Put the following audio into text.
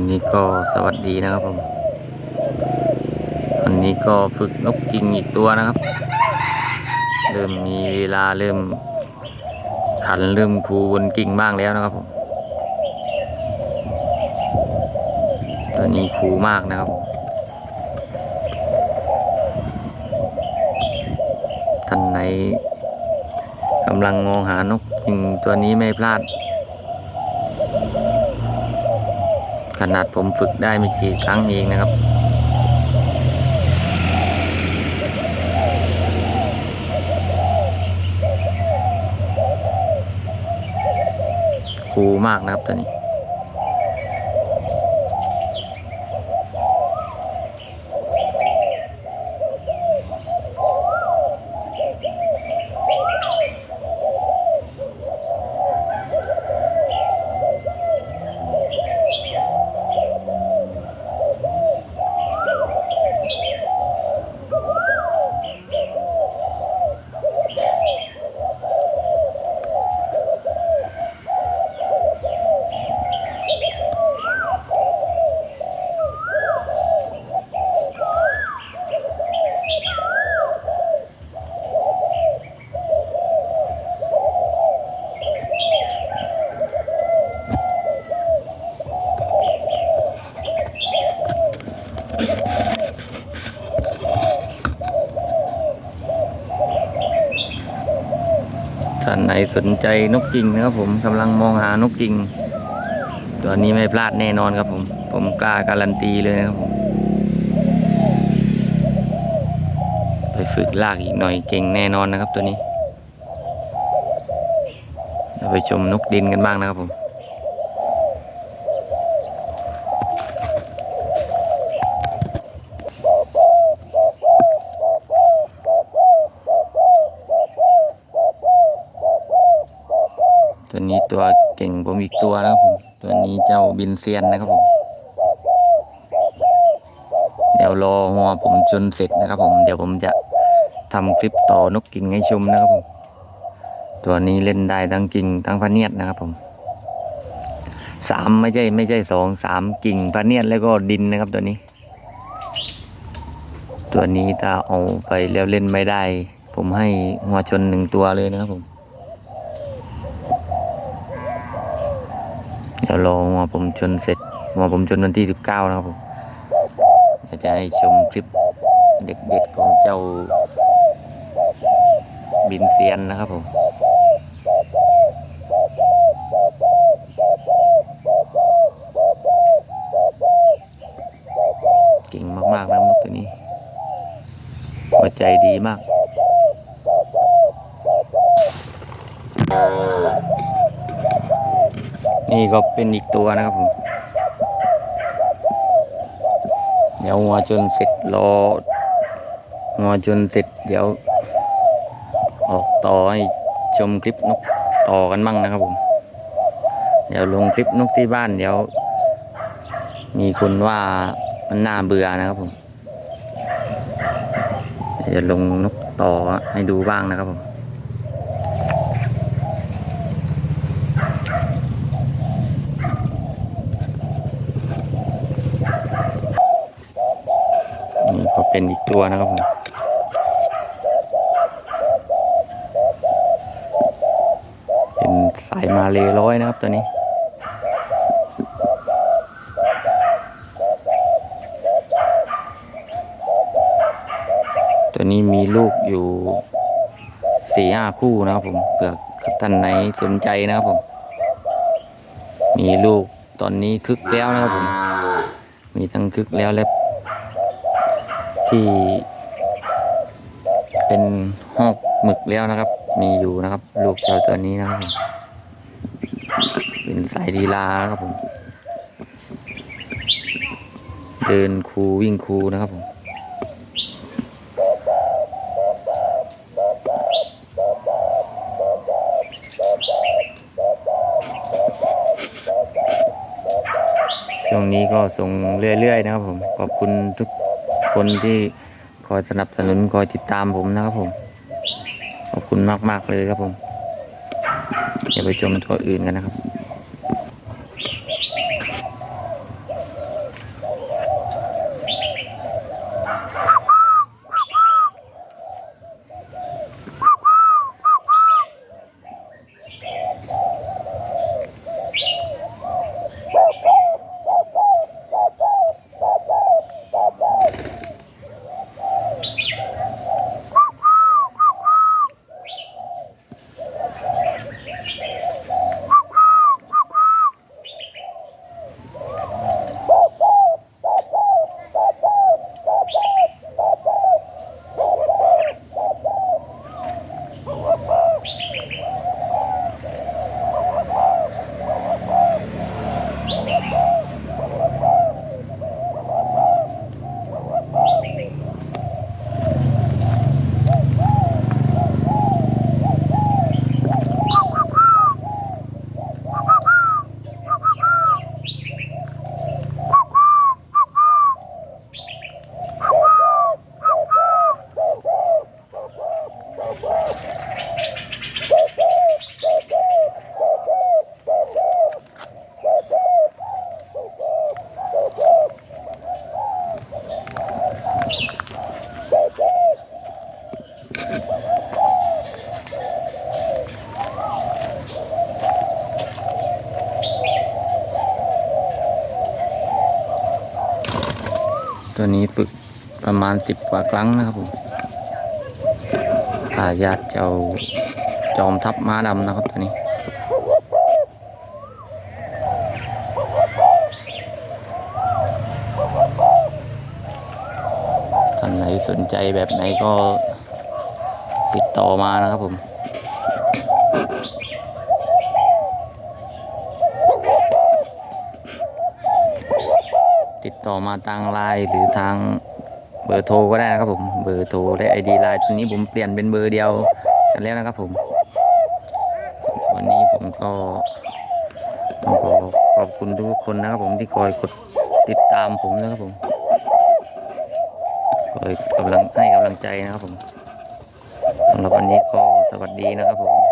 วันนี้ก็สวัสดีนะครับผม วันนี้ก็ฝึกนกกิงอีกตัวนะครับ เริ่มมีเวลาเริ่ม ขันเริ่มคูบนกิ่งบ้างแล้วนะครับผม ตัวนี้คูมากนะครับผมท่านไหนกำลังมองหานกกิงตัวนี้ไม่พลาด ขนาดผมฝึกได้ไม่กี่ครั้งเองนะครับ คูมากนะครับตัวนี้ ท่านไหนสนใจนกกิ่งนะครับผมกำลังมองหานกกิ่ง ตัวนี้ไม่พลาดแน่นอนครับผม ผมกล้าการันตีเลยนะครับผม ไปฝึกลากอีกหน่อยเก่งแน่นอนนะครับตัวนี้ เราไปชมนกดินกันบ้างนะครับผม ตัวเก่งผมอีกตัวนะครับผมตัวนี้เจ้าบินเซียนนะครับผมเดี๋ยวรอหัวผมจนเสร็จนะครับ ผมเดี๋ยวผมจะทำคลิปต่อนกกิ่งให้ชมนะครับผม ตัวนี้เล่นได้ทั้งกิ่งทั้งพะเนียดนะครับผมสามไม่ใช่ไม่ใช่สองสามกิ่งพะเนียดแล้วก็ดินนะครับตัวนี้ ตัวนี้ถ้าเอาไปแล้วเล่นไม่ได้ ผมให้หัวชนหนึ่งตัวเลยนะครับผม ดี๋ยวรอหัวผมชนเสร็จหัวผมชนวันที่สิบเก้านะครับผมเดี๋ยวจะให้ชมคลิปเด็ดๆของเจ้าบินเซียนนะครับผมเก่งมากๆนะนกตัวนี้หัวใจดีมาก นี่ก็เป็นอีกตัวนะครับผม เดี๋ยวหัวจนเสร็จรอหัวจนเสร็จเดี๋ยว ออกต่อให้ชมคลิปนกต่อกันบ้างนะครับผม เดี๋ยวลงคลิปนกที่บ้านเดี๋ยว มีคนว่ามันน่าเบื่อนะครับผมจะลงนกต่อให้ดูบ้างนะครับผม นี่ กตัวนะครับผมเป็นสายมาเลร้อยนะครับตัวนี้ ตัวนี้มีลูกอยู่สี่ห้าคู่นะครับผมเผื่อท่านไหนสนใจนะครับผม มีลูกตอนนี้คึกแล้วนะครับผม มีทั้งคึกแล้วและ ที่เป็นหอกหมึกแล้วนะครับ มีอยู่นะครับ ลูกเจ้าตัวนี้นะครับเป็นสายดีลานะครับผมเดินคูวิ่งคูนะครับผมช่วงนี้ก็ส่งเรื่อยๆนะครับผม ขอบคุณทุก คนที่คอยสนับสนุนคอยติดตามผมนะครับผม ขอบคุณมาก ๆ เลยครับผมอย่าไปชมตัวอื่นกันนะครับ ตัวนี้ฝึกประมาณสิบกว่าครั้งนะครับผมทายาทเจ้าจอมทัพม้าดำนะครับตัวนี้ท่านไหนสนใจแบบไหนก็ติดต่อมานะครับผม ติดต่อมาทางไลน์หรือทางเบอร์โทรก็ได้นะครับผมเบอร์โทรและไอดีไลน์ตัวนี้ผมเปลี่ยนเป็นเบอร์เดียวกันแล้วนะครับผม วันนี้ผมก็ต้องขอขอบคุณทุกคนนะครับผมที่คอยกดติดตามผมนะครับผมคอยกำลังให้กำลังใจนะครับผมสำหรับวันนี้ก็สวัสดีนะครับผม